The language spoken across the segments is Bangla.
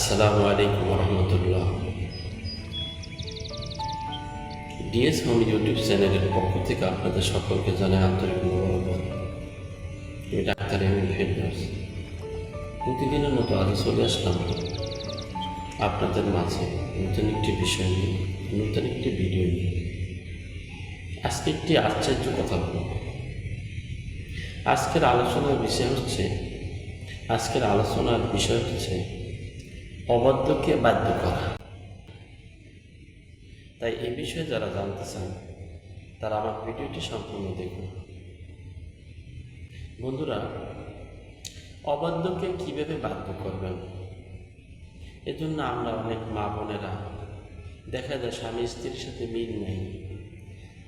আসসালামু আলাইকুম রহমতুল্লাহ ডিএস হোম ইউটিউব চ্যানেলের পক্ষ থেকে আপনাদের সকলকে জানাই আন্তরিক আমি ডাক্তার এম ফেরদৌস প্রতিদিনের মতো আগে চলে আসলাম। আপনাদের মাঝে নতুন একটি বিষয় নিয়ে, নতুন একটি ভিডিও নিয়ে। আজকে একটি আশ্চর্য কথা বলব। আজকের আলোচনার বিষয় হচ্ছে, আজকের আলোচনার বিষয় হচ্ছে অবাধ্যকে বাধ্য করা। তাই এই বিষয়ে যারা জানতে চান, তারা আমার ভিডিওটি সম্পূর্ণ দেখুন। বন্ধুরা, অবাধ্যকে কীভাবে বাধ্য করবেন? এজন্য আমরা অনেক মা বোনেরা দেখা যায় স্বামী স্ত্রীর সাথে মিল নেই।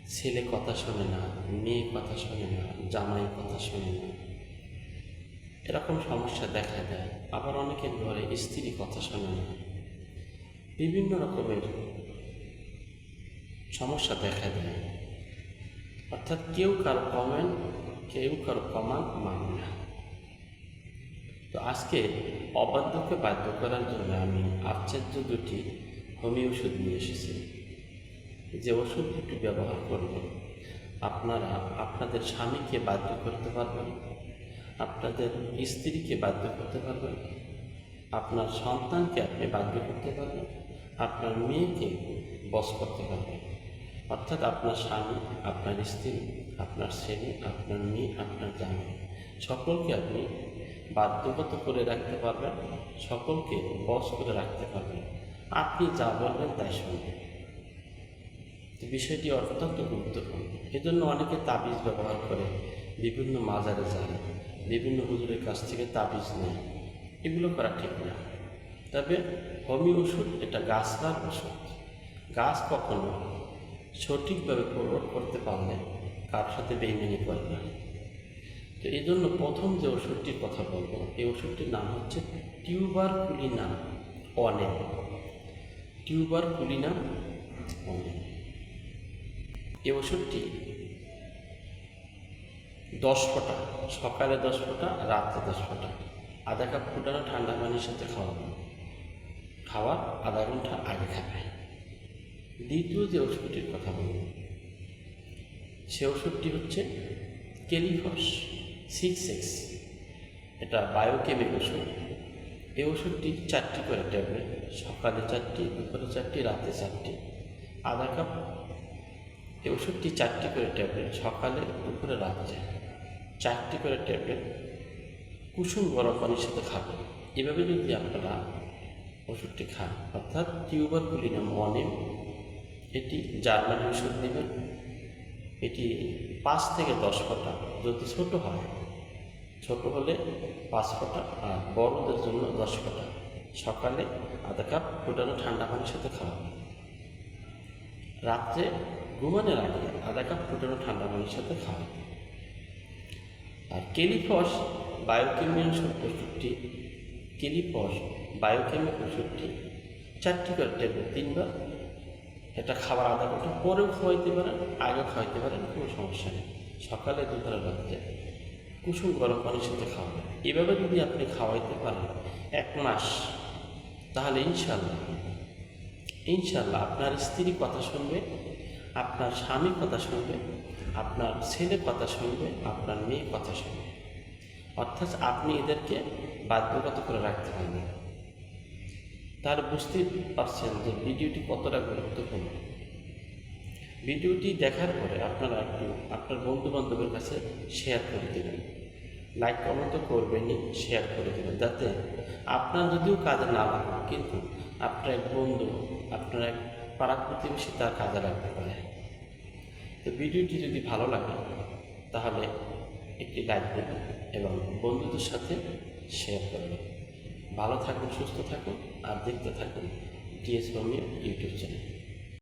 ছেলে কথা শোনে না, মেয়ে কথা শোনে না, জামাই কথা শোনে না। এরকম সমস্যা দেখা দেয়। আবার অনেকের ঘরে স্ত্রী কথা শোনে না বিভিন্ন রকমের সমস্যা দেখা দেয়। অর্থাৎ কেউ কারও কমেন্ট কেউ কারও কমান্ড মানে না। তো আজকে অবাধ্যকে বাধ্য করার জন্য আমি আশ্চর্য দুটি হোমিও ওষুধ নিয়ে এসেছি। যে ওষুধ দুটি ব্যবহার করলে আপনারা, আপনাদের স্বামীকে বাধ্য করতে পারবেন। আপনাদের স্ত্রীকে বাধ্য করতে পারবেন, আপনার সন্তানকে আপনি বাধ্য করতে পারবেন, আপনার মেয়েকে বস করতে পারবেন। অর্থাৎ আপনার স্বামী, আপনার স্ত্রী, আপনার ছেলে, আপনার মেয়ে, আপনার জামাই, সকলকে আপনি বাধ্যগত করে রাখতে পারবেন, সকলকে বস করে রাখতে পারবেন। আপনি যা বলবেন তাই শুনবেন। বিষয়টি অত্যন্ত গুরুত্বপূর্ণ। এজন্য অনেকে তাবিজ ব্যবহার করে বিভিন্ন মাজারে যায়। বিভিন্ন হুজুরের কাছ থেকে তাবিজ নেয় এগুলো করা ঠিক না। তবে হোমিও ওষুধ, এটা গাছলার ওষুধ। গাছ কখনো সঠিকভাবে প্রয়োগ করতে পারলে কার সাথে বেইমানি করে না। তো এই জন্য প্রথম যে ওষুধটির কথা বলব, এই ওষুধটির নাম হচ্ছে টিউবার কুলিনা অনেক। টিউবার কুলিনা অনেক। এই ওষুধটি দশ ফোঁটা, সকালে দশ ফোঁটা রাত্রে দশ ফোঁটা। আধা কাপ ফুটানো ঠান্ডা পানির সাথে খাওয়াবো। খাওয়া আধা ঘণ্টা আগে খাবে। দ্বিতীয় যে ওষুধটির কথা বলব, সে ওষুধটি হচ্ছে কেলিফস সিক্স এক্স। এটা বায়োকেমিক ওষুধ। এই ওষুধটি চারটি করে ট্যাবলেট, সকালে চারটি, দুপুরে চারটি, রাতে চারটি। আধা কাপ, এই ওষুধটি চারটি করে ট্যাবলেট, সকালে, দুপুরে রাত্রে চারটি করে ট্যাবলেট কুসুম গরম পানির সাথে খাবেন। এভাবে যদি আপনারা ওষুধটি খান। অর্থাৎ টিউবার কুলিনাম অনেম এটি জার্মানি ওষুধ নেবেন। এটি পাঁচ থেকে দশ ফোঁটা। যদি ছোট হয়, ছোট হলে পাঁচ ফোঁটা আর বড়দের জন্য দশ ফোঁটা। সকালে আধা কাপ ফুটানো ঠান্ডা পানির সাথে খাওয়াবেন রাত্রে ঘুমানোর আগে আধা কাপ ফুটানো ঠান্ডা পানির সাথে খাওয়াবেন আর কেলিফস বায়োকেমিয়াল ওষুধটি কেলিফস বায়োকেমিক ওষুধটি চারটি করে ট্যাবলেট, তিনবার। এটা খাবার আধা ঘণ্টা পরেও খাওয়াইতে পারেন, আগেও খাওয়াইতে পারেন, কোনো সমস্যা নেই। সকালে দুপুরে রাত্রে কুসুম গরম পানির সাথে খাওয়াবেন। এভাবে যদি আপনি খাওয়াইতে পারেন এক মাস, তাহলে ইনশাল্লাহ ইনশাল্লাহ আপনার স্ত্রী কথা শুনবে আপনার স্বামী কথা শুনবে, আপনার ছেলে কথা শুনবে, আপনার মেয়ে কথা শুনবে। অর্থাৎ আপনি এদেরকে বাধ্যগত করে রাখতে পারেন তার বুঝতেই পারছেন যে ভিডিওটি কতটা গুরুত্বপূর্ণ। ভিডিওটি দেখার পরে আপনারা একটু আপনার বন্ধু বান্ধবের কাছে শেয়ার করে দেবেন। লাইক কমেন্ট তো করবেনই শেয়ার করে দেবেন, যাতে আপনার যদিও কাজে না লাগে, কিন্তু আপনার এক বন্ধু, আপনার এক পাড়া প্রতিবেশী তার কাজে লাগতে পারে। তো ভিডিওটি যদি ভালো লাগে, তাহলে একটি লাইক দেবেন এবং বন্ধুদের সাথে শেয়ার করবেন ভালো থাকুন, সুস্থ থাকুন, আর দেখতে থাকুন ডিএস ইউটিউব চ্যানেল